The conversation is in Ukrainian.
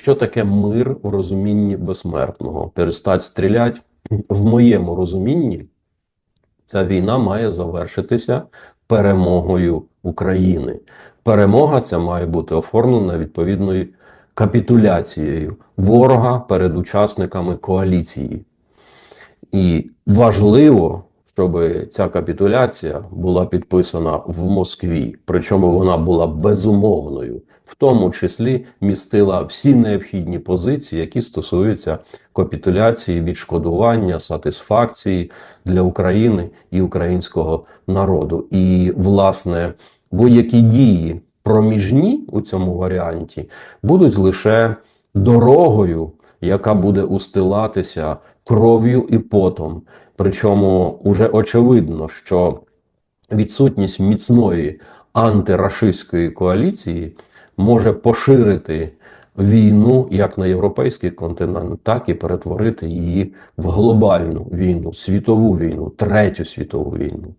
Що таке мир у розумінні безсмертного? Перестать стріляти в моєму розумінні. Ця війна має завершитися перемогою України. Перемога ця має бути оформлена відповідною капітуляцією ворога перед учасниками коаліції. І важливо, щоб ця капітуляція була підписана в Москві, причому вона була безумовною, в тому числі містила всі необхідні позиції, які стосуються капітуляції, відшкодування, сатисфакції для України і українського народу. І, власне, будь-які дії проміжні у цьому варіанті будуть лише дорогою, яка буде устилатися кров'ю і потом. Причому уже очевидно, що відсутність міцної антирашистської коаліції може поширити війну як на європейський континент, так і перетворити її в глобальну війну, світову війну, третю світову війну.